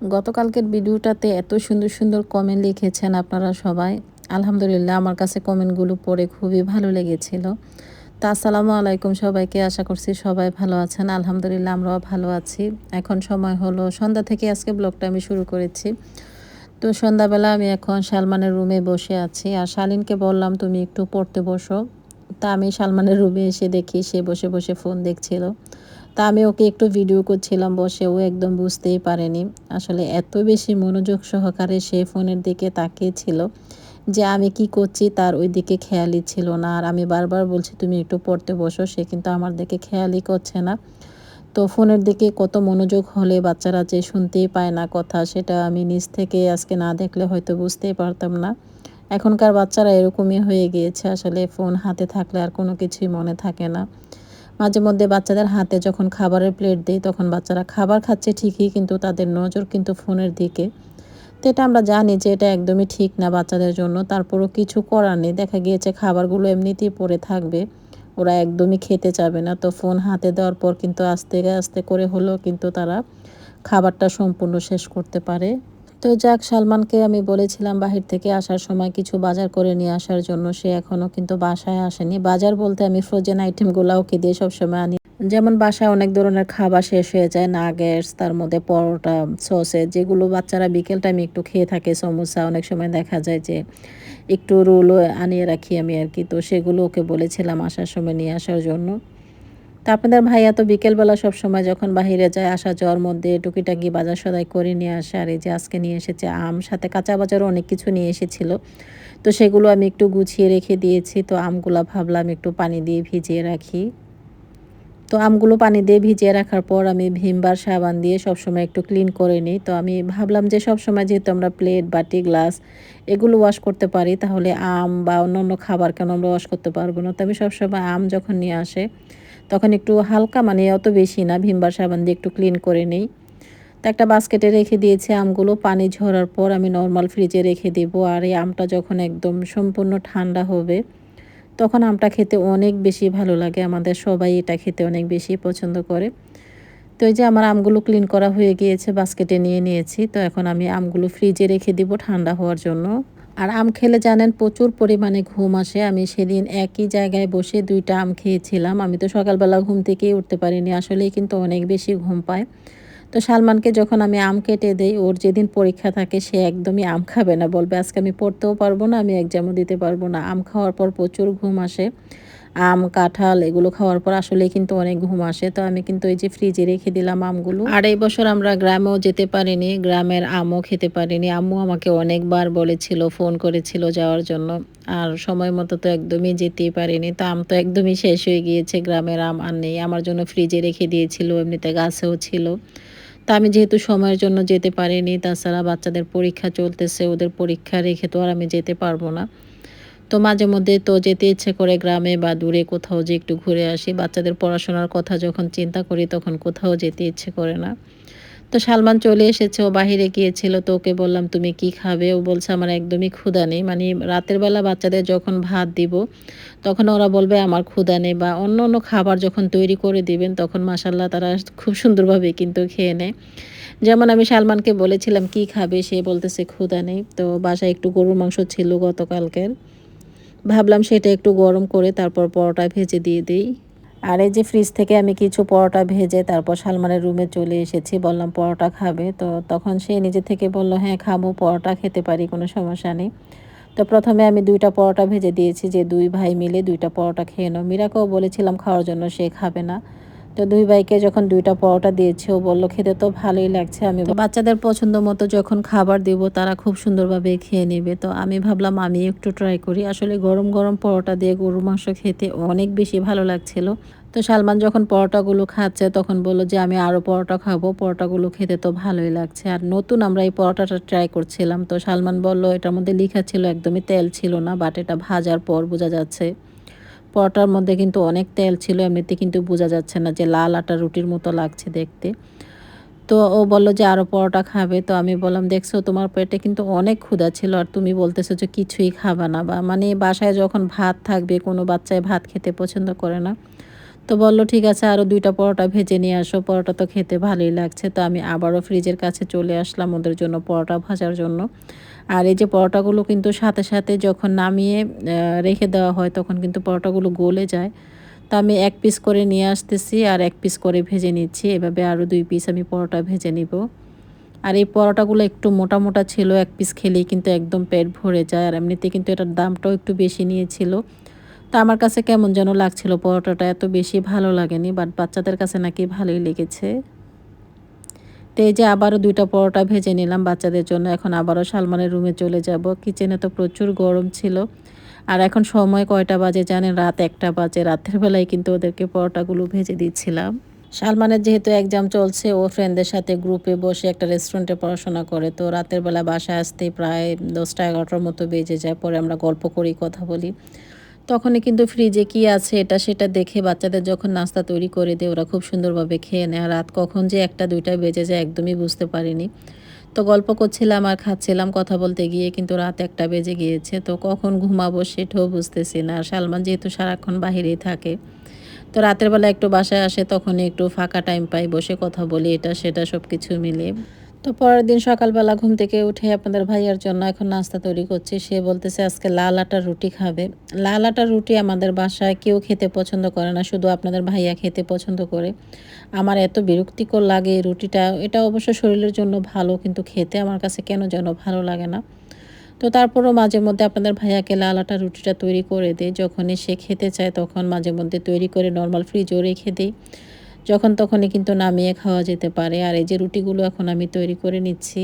গতকালকের ভিডিওটাতে এত সুন্দর সুন্দর কমেন্ট লিখেছেন আপনারা সবাই। আলহামদুলিল্লাহ, আমার কাছে কমেন্টগুলো পড়ে খুবই ভালো লেগেছিল। তা আসসালামু আলাইকুম সবাইকে, আশা করছি সবাই ভালো আছেন। আলহামদুলিল্লাহ, আমরাও ভালো আছি। এখন সময় হলো সন্ধ্যা থেকে আজকে ব্লগটা আমি শুরু করেছি। তো সন্ধ্যাবেলা আমি এখন সালমানের রুমে বসে আছি। আর শালিনকে বললাম, তুমি একটু পড়তে বসো। তা আমি সালমানের রুমে এসে দেখি, সে বসে বসে ফোন দেখছিল। তা আমি ওকে একটু ভিডিও করছিলাম বসে ও একদম বুঝতেই পারেনি। আসলে এত বেশি মনোযোগ সহকারে সে ফোনের দিকে তাকিয়েছিল যে আমি কি করছি তার ওই দিকে খেয়ালই ছিল না। আর আমি বারবার বলছি, তুমি একটু পড়তে বসো, সে কিন্তু আমার দিকে খেয়ালই করছে না। তো ফোনের দিকে কত মনোযোগ হলে বাচ্চারা যে শুনতেই পায় না কথা, সেটা আমি নিজ থেকে আজকে না দেখলে হয়তো বুঝতেই পারতাম না। এখনকার বাচ্চারা এরকমই হয়ে গিয়েছে, আসলে ফোন হাতে থাকলে আর কোনো কিছুই মনে থাকে না। মাঝে মধ্যে বাচ্চাদের হাতে যখন খাবারের প্লেট দিই, তখন বাচ্চারা খাবার খাচ্ছে ঠিকই, কিন্তু তাদের নজর কিন্তু ফোনের দিকে। তো এটা আমরা জানি যে এটা একদমই ঠিক না বাচ্চাদের জন্য। তারপরও কিছু করার নেই। দেখা গিয়েছে খাবারগুলো এমনিতেই পড়ে থাকবে। ওরা একদমই খেতে চাবে না। তো ফোন হাতে দেওয়ার পর কিন্তু আস্তে আস্তে করে হলেও কিন্তু তারা খাবারটা সম্পূর্ণ শেষ করতে পারে। তো যাক, সালমানকে আমি বলেছিলাম বাহির থেকে আসার সময় কিছু বাজার করে নিয়ে আসার জন্য। সে এখনও কিন্তু বাসায় আসেনি। বাজার বলতে আমি ফ্রোজেন আইটেমগুলো ওকে দিয়ে সবসময় আনি। যেমন বাসায় অনেক ধরনের খাবার শেষ হয়ে যায় নাগেটস তার মধ্যে পরোটা সসে যেগুলো বাচ্চারা বিকেল টাইমে একটু খেয়ে থাকে, সমোসা, অনেক সময় দেখা যায় যে একটু রোলও আনিয়ে রাখি আমি আর কি। তো সেগুলো ওকে বলেছিলাম আসার সময় নিয়ে আসার জন্য। তা আপনাদের ভাইয়া তো বিকেলবেলা সব সময় যখন বাহিরে যায় আসা যাওয়ার মধ্যে টুকিটাকি বাজার সদাই করে নিয়ে আসে, আর এই যে আজকে নিয়ে এসেছে আম, সাথে কাঁচা বাজারও অনেক কিছু নিয়ে এসেছিল। তো সেগুলো আমি একটু গুছিয়ে রেখে দিয়েছি, তো আমগুলো ভাবলাম একটু পানি দিয়ে ভিজিয়ে রাখি। তো আমগুলো পানি দিয়ে ভিজিয়ে রাখার পর আমি ভিমবার সাবান দিয়ে সবসময় একটু ক্লিন করে নিই। তো আমি ভাবলাম যে সবসময় যেহেতু আমরা প্লেট, বাটি, গ্লাস এগুলো ওয়াশ করতে পারি, তাহলে আম বা অন্য অন্য খাবার কেন আমরা ওয়াশ করতে পারব না? তো আমি সবসময় আম যখন নিয়ে আসে তখন একটু হালকা মানে অত বেশি না, ভিমবার সাবান দিয়ে একটু ক্লিন করে নিই। তো একটা বাস্কেটে রেখে দিয়েছি আমগুলো, পানি ঝরার পর আমি নর্মাল ফ্রিজে রেখে দেব। আর এই আমটা যখন একদম সম্পূর্ণ ঠান্ডা হবে, তখন আমটা খেতে অনেক বেশি ভালো লাগে। আমাদের সবাই এটা খেতে অনেক বেশি পছন্দ করে। তো এই যে আমার আমগুলো ক্লিন করা হয়ে গিয়েছে, বাস্কেটে নিয়ে নিয়েছি। তো এখন আমি আমগুলো ফ্রিজে রেখে দিব ঠান্ডা হওয়ার জন্য। আর আম খেলে জানেন প্রচুর পরিমাণে ঘুম আসে। আমি সেদিন একই জায়গায় বসে দুইটা আম খেয়েছিলাম। আমি তো সকালবেলা ঘুম থেকেই উঠতে পারিনি, আসলেই কিন্তু অনেক বেশি ঘুম পায়। তো সালমানকে যখন আমি আম কেটে দেই, ওর যেদিন পরীক্ষা থাকে, সে একদমই আম খাবে না। বলবে, আজকে আমি পড়তেও পারব না, আমি এক্সামও দিতে পারব না। আম খাওয়ার পর প্রচুর ঘুম আসে। আম, কাঁঠাল এগুলো খাওয়ার পর আসলেই কিন্তু অনেক ঘুম আসে। তো আমি কিন্তু এই যে ফ্রিজে রেখে দিলাম আমগুলো। আর এই বছর আমরা গ্রামেও যেতে পারিনি, গ্রামের আমও খেতে পারিনি। আম্মু আমাকে অনেকবার বলেছিল ফোন করেছিল যাওয়ার জন্য। আর সময় মতো তো একদমই যেতেই পারিনি। তো আম তো একদমই শেষ হয়ে গিয়েছে, গ্রামের আম আর নেই। আমার জন্য ফ্রিজে রেখে দিয়েছিল, এমনিতে গাছেও ছিল। তা আমি যেহেতু সময়ের জন্য যেতে পারিনি, তাছাড়া বাচ্চাদের পরীক্ষা চলতেছে, ওদের পরীক্ষা রেখে তো আর আমি যেতে পারব না। তো মাঝে মধ্যে তো যেতে ইচ্ছে করে গ্রামে বা দূরে কোথাও যে একটু ঘুরে আসি, বাচ্চাদের পড়াশোনার কথা যখন চিন্তা করি তখন কোথাও যেতে ইচ্ছে করে না। তো সালমান চলে এসেছে, ও বাহিরে গিয়েছিল, তো ওকে বললাম, তুমি কি খাবে? ও বলছে, আমার একদমই ক্ষুধা নেই। মানে রাতের বেলা বাচ্চাদের যখন ভাত দিব, তখন ওরা বলবে, আমার ক্ষুধা নেই। বা অন্য অন্য খাবার যখন তৈরি করে দিবেন, তখন মাসাল্লাহ তারা খুব সুন্দরভাবে কিন্তু খেয়ে নেয়। যেমন আমি সালমানকে বলেছিলাম, কি খাবে? সে বলতেছে, ক্ষুধা নেই। তো বাসায় একটু গরুর মাংস ছিল গতকালকের। ভাবলাম সেটা একটু গরম করে তারপর পরোটা ভেজে দিয়ে দিই। আর এই যে ফ্রিজ থেকে আমি কিছু পরোটা ভেজে তারপর সালমানের রুমে চলে এসেছি, বললাম পরোটা খাবে। তো তখন সে নিজে থেকে বলল হ্যাঁ খাব, পরোটা খেতে পারি, কোনো সমস্যা নেই। তো প্রথমে আমি দুইটা পরোটা ভেজে দিয়েছি, যে দুই ভাই মিলে দুইটা পরোটা খেয়ে নাও। মীরাকেও বলেছিলাম, খাওয়ার জন্য সে খাবে না। তো দুই ভাইকে যখন দুইটা পরোটা দিয়েছে, ও বলল, খেতে তো ভালোই লাগছে, আমি বাচ্চাদের পছন্দ মতো যখন খাবার দেব, তারা খুব সুন্দরভাবে খেয়ে নেবে। তো আমি ভাবলাম, আমি একটু ট্রাই করি। আসলে গরম গরম পরোটা দিয়ে গরুর মাংস খেতে অনেক বেশি ভালো লাগছিল। তো সালমান যখন পরোটাগুলো খাচ্ছে, তখন বলল যে, আমি আরও পরোটা খাব, পরোটাগুলো খেতে তো ভালোই লাগছে। আর নতুন আমরা এই পরোটাটা ট্রাই করছিলাম। তো সালমান বলল, এটার মধ্যে লেখা ছিল, একদমই তেল ছিল না বাট এটা ভাজার পর বোঝা যাচ্ছে। পরোটার মধ্যে কিন্তু অনেক তেল ছিল, এমনিতে কিন্তু বোঝা যাচ্ছে না যে লাল আটা রুটির মতো লাগছে দেখতে। তো ও বলল যে আরও পরোটা খাবে? তো আমি বললাম, দেখছ, তোমার পেটে কিন্তু অনেক ক্ষুধা ছিল আর তুমি বলতেছো যে কিছুই খাবে না বা মানে বাসায় যখন ভাত থাকবে, কোনো বাচ্চায় ভাত খেতে পছন্দ করে না। তো বলল, ঠিক আছে আরও দুইটা পরোটা ভেজে নিয়ে আসো, পরোটা তো খেতে ভালোই লাগছে। তো আমি আবারও ফ্রিজের কাছে চলে আসলাম ওদের জন্য পরোটা ভাজার জন্য। আর এই যে পরোটাগুলো কিন্তু সাথে সাথে যখন নামিয়ে রেখে দেওয়া হয়, তখন কিন্তু পরোটাগুলো গলে যায়। তো আমি এক পিস করে নিয়ে আসতেছি আর এক পিস করে ভেজে নিচ্ছি। এভাবে আরও দুই পিস আমি পরোটা ভেজে নিব। আর এই পরোটাগুলো একটু মোটা মোটা ছিল, এক পিস খেলেই কিন্তু একদম পেট ভরে যায়। আর এমনিতে কিন্তু এটার দামটাও একটু বেশি নিয়েছিল। তো আমার কাছে কেমন যেন লাগছিল পরোটাটা, এত বেশি ভালো লাগেনি বাট বাচ্চাদের কাছে নাকি ভালোই লেগেছে। তো এই যে আবারও দুইটা পরোটা ভেজে নিলাম বাচ্চাদের জন্য, এখন আবারও সালমানের রুমে চলে যাব। কিচেনে তো প্রচুর গরম ছিল, আর এখন সময় কয়টা বাজে জানেন? রাত একটা বাজে, রাতের বেলায় কিন্তু ওদেরকে পরোটাগুলো ভেজে দিচ্ছিলাম। সালমানের যেহেতু এক্সাম চলছে, ও ফ্রেন্ডদের সাথে গ্রুপে বসে একটা রেস্টুরেন্টে পড়াশোনা করে, তো রাতের বেলা বাসায় আসতে প্রায় দশটা এগারোটার মতো বেজে যায়, পরে আমরা গল্প করি, কথা বলি। তখনই কিন্তু ফ্রিজে কি আছে, এটা সেটা দেখে বাচ্চাদের যখন নাস্তা তৈরি করে দেয়, ওরা খুব সুন্দরভাবে খেয়ে নেয়। আর রাত কখন যে একটা দুইটা বেজে যায়, একদমই বুঝতে পারিনি। তো গল্প করছিলাম আর খাচ্ছিলাম কথা বলতে গিয়ে কিন্তু রাত একটা বেজে গিয়েছে। তো কখন ঘুমাবো সেটাও বুঝতেছি না। আর সালমান যেহেতু সারাক্ষণ বাহিরেই থাকে, তো রাতের বেলা একটু বাসায় আসে, তখনই একটু ফাঁকা টাইম পাই, বসে কথা বলি, এটা সেটা সব কিছু মিলে তো পরের দিন সকালবেলা ঘুম থেকে উঠে আপনাদের ভাইয়ার জন্য এখন নাস্তা তৈরি করছি। সে বলতেছে আজকে লাল আটার রুটি খাবে। লাল আটার রুটি আমাদের বাসায় কেউ খেতে পছন্দ করে না, শুধু আপনাদের ভাইয়া খেতে পছন্দ করে। আমার এত বিরক্তিকর লাগে রুটিটা। এটা অবশ্য শরীরের জন্য ভালো, কিন্তু খেতে আমার কাছে কেন যেন ভালো লাগে না। তো তারপরও মাঝে মধ্যে আপনাদের ভাইয়াকে লাল আটা রুটিটা তৈরি করে দেয় যখনই সে খেতে চায় তখন মাঝে মধ্যে তৈরি করে নর্মাল ফ্রিজও রেখে দিই। যখন তখনই কিন্তু নামিয়ে খাওয়া যেতে পারে। আর এই যে রুটিগুলো এখন আমি তৈরি করে নিচ্ছি,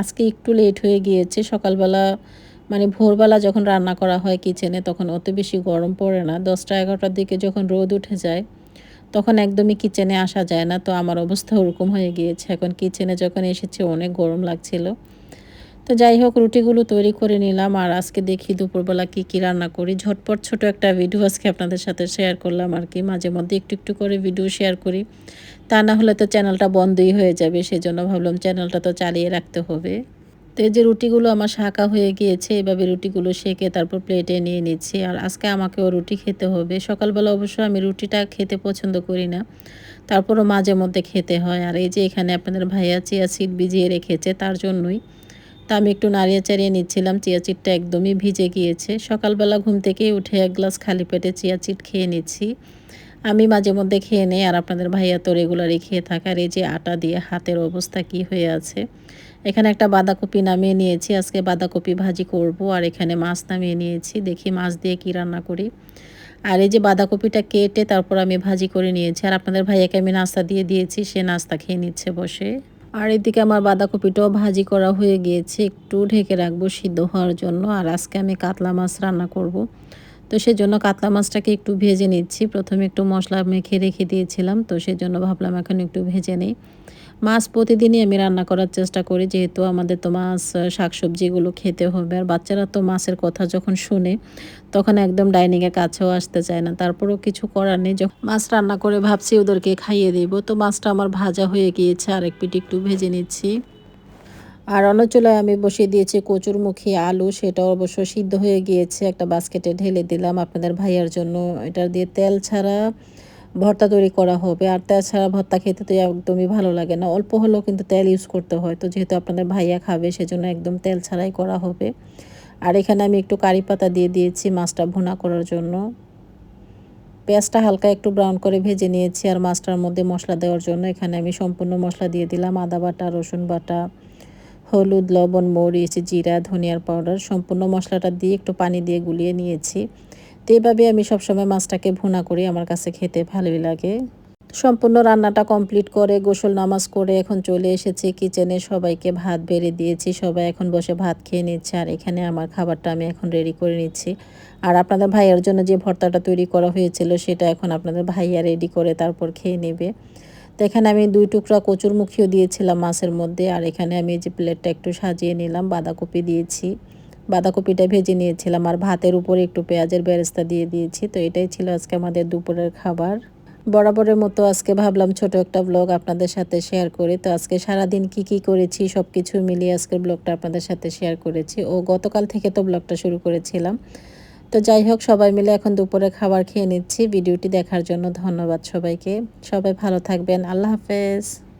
আজকে একটু লেট হয়ে গিয়েছে। সকালবেলা মানে ভোরবেলা যখন রান্না করা হয় কিচেনে তখন অত বেশি গরম পড়ে না। দশটা এগারোটার দিকে যখন রোদ উঠে যায়, তখন একদমই কিচেনে আসা যায় না। তো আমার অবস্থা ওরকম হয়ে গিয়েছে। এখন কিচেনে যখন এসেছে, অনেক গরম লাগছিল। তো যাই হোক, রুটিগুলো তৈরি করে নিলাম আর আজকে দেখি দুপুরবেলা কি কি রান্না করি। ঝটপট ছোট একটা ভিডিও আজকে আপনাদের সাথে শেয়ার করলাম আর কি। মাঝে মধ্যে একটু একটু করে ভিডিও শেয়ার করি। তা না হলে তো চ্যানেলটা বন্ধই হয়ে যাবে সেই জন্য ভাবলাম চ্যানেলটা তো চালিয়ে রাখতে হবে। তো এই যে রুটিগুলো আমার শাঁকা হয়ে গিয়েছে, এভাবে রুটিগুলো সেকে তারপর প্লেটে নিয়ে নিচ্ছি। আর আজকে আমাকেও রুটি খেতে হবে। সকালবেলা অবশ্য আমি রুটিটা খেতে পছন্দ করি না, তারপরও মাঝে মধ্যে খেতে হয়। আর এই যে এখানে আপনাদের ভাইয়া চিয়া সিট ভিজিয়ে রেখেছে, তার জন্যই তা আমি একটু নাড়িয়ে চাড়িয়ে নিচ্ছিলাম চিয়াচিটটা একদমই ভিজে গিয়েছে। সকালবেলা ঘুম থেকে উঠে এক গ্লাস খালি পেটে চিয়াচিট খেয়ে নিচ্ছি। আমি মাঝে মধ্যে খেয়ে নেই, আর আপনাদের ভাইয়া তো রেগুলারই খেয়ে থাকার এই যে আটা দিয়ে হাতের অবস্থা কি হয়ে আছে। এখানে একটা বাঁধাকপি নামিয়ে নিয়েছি, আজকে বাঁধাকপি ভাজি করব, আর এখানে মাছ নামিয়ে নিয়েছি। দেখি মাছ দিয়ে কি রান্না করি। আর এই যে বাঁধাকপিটা কেটে তারপর আমি ভাজি করে নিয়েছি। আর আপনাদের ভাইয়াকে আমি নাস্তা দিয়ে দিয়েছি, সে নাস্তা খেয়ে নিচ্ছে বসে। আর এদিকে আমার বাঁধাকপিটাও ভাজি করা হয়ে গিয়েছে, একটু ঢেকে রাখব সিদ্ধ হওয়ার জন্য। আর আজকে আমি কাতলা মাছ রান্না করব। তো সেজন্য কাতলা মাছটাকে একটু ভেজে নিচ্ছি। প্রথমে একটু মশলা মেখে রেখে দিয়েছিলাম, তো সেজন্য ভাবলাম এখন একটু ভেজে নিই। মাছ প্রতিদিনই আমি রান্না করার চেষ্টা করি, যেহেতু আমাদের তো মাছ শাকসবজিগুলো খেতে হবে। আর বাচ্চারা তো মাছের কথা যখন শুনে, তখন একদম ডাইনিংয়ের কাছেও আসতে চায় না। তারপরেও কিছু করার নেই। যখন মাছ রান্না করে ভাবছি, ওদেরকে খাইয়ে দেবো। তো মাছটা আমার ভাজা হয়ে গিয়েছে। আর এক পিটি একটু ভেজে নিচ্ছি। আর অন্য চুলায় আমি বসিয়ে দিয়েছি কচুরমুখী আলু। সেটা অবশ্য সিদ্ধ হয়ে গিয়েছে। একটা বাস্কেটে ঢেলে দিলাম আপনাদের ভাইয়ার জন্য। এটা দিয়ে তেল ছাড়া ভর্তা তৈরি করা হবে। আর তেল ছাড়া ভর্তা খেতে তো একদমই ভালো লাগে না। অল্প হলেও কিন্তু তেল ইউজ করতে হয়। তো যেহেতু আপনাদের ভাইয়া খাবে, সেজন্য একদম তেল ছাড়াই করা হবে। আর এখানে আমি একটু কারি পাতা দিয়ে দিয়েছি মাছটা ভুনা করার জন্য। পেঁয়াজটা হালকা একটু ব্রাউন করে ভেজে নিয়েছি আর মাছটার মধ্যে মশলা দেওয়ার জন্য। এখানে আমি সম্পূর্ণ মশলা দিয়ে দিলাম। আদা বাটা, রসুন বাটা, হলুদ, লবণ, মরিচ, জিরা, ধনিয়ার পাউডার সম্পূর্ণ মশলাটা দিয়ে একটু পানি দিয়ে গুলিয়ে নিয়েছি। তো এইভাবে আমি সবসময় মাছটাকে ভুনা করি, আমার কাছে খেতে ভালোই লাগে। সম্পূর্ণ রান্নাটা কমপ্লিট করে, গোসল নামাজ করে এখন চলে এসেছি। কিচেনে সবাইকে ভাত বেড়ে দিয়েছি, সবাই এখন বসে ভাত খেয়ে নিচ্ছে, আর এখানে আমার খাবারটা আমি এখন রেডি করে নিচ্ছি। আর আপনাদের ভাইয়ের জন্য যে ভর্তাটা তৈরি করা হয়েছিল, সেটা এখন আপনাদের ভাইয়া রেডি করে তারপর খেয়ে নেবে। তো এখানে আমি দুই টুকরা কচুর মুখিও দিয়েছিলাম মাছের মধ্যে, আর এখানে আমি যে প্লেটটা একটু সাজিয়ে নিলাম, বাঁধাকপি দিয়েছি। বাঁধাকপিটা ভেজে নিয়েছিলাম আর ভাতের উপরে একটু পেঁয়াজের বেরেস্তা দিয়ে দিয়েছি। তো এটাই ছিল আজকে আমাদের দুপুরের খাবার। বরাবরের মতো আজকে ভাবলাম ছোট একটা ব্লগ আপনাদের সাথে শেয়ার করি। তো আজকে সারাদিন কি কি করেছি সব কিছু মিলিয়ে আজকের ব্লগটা আপনাদের সাথে শেয়ার করেছি। ও গতকাল থেকে তো ব্লগটা শুরু করেছিলাম। তো যাই হোক, সবাই মিলে এখন দুপুরে খাবার খেয়ে নিচ্ছি। ভিডিওটি দেখার জন্য ধন্যবাদ সবাইকে। সবাই ভালো থাকবেন। আল্লাহ হাফেজ।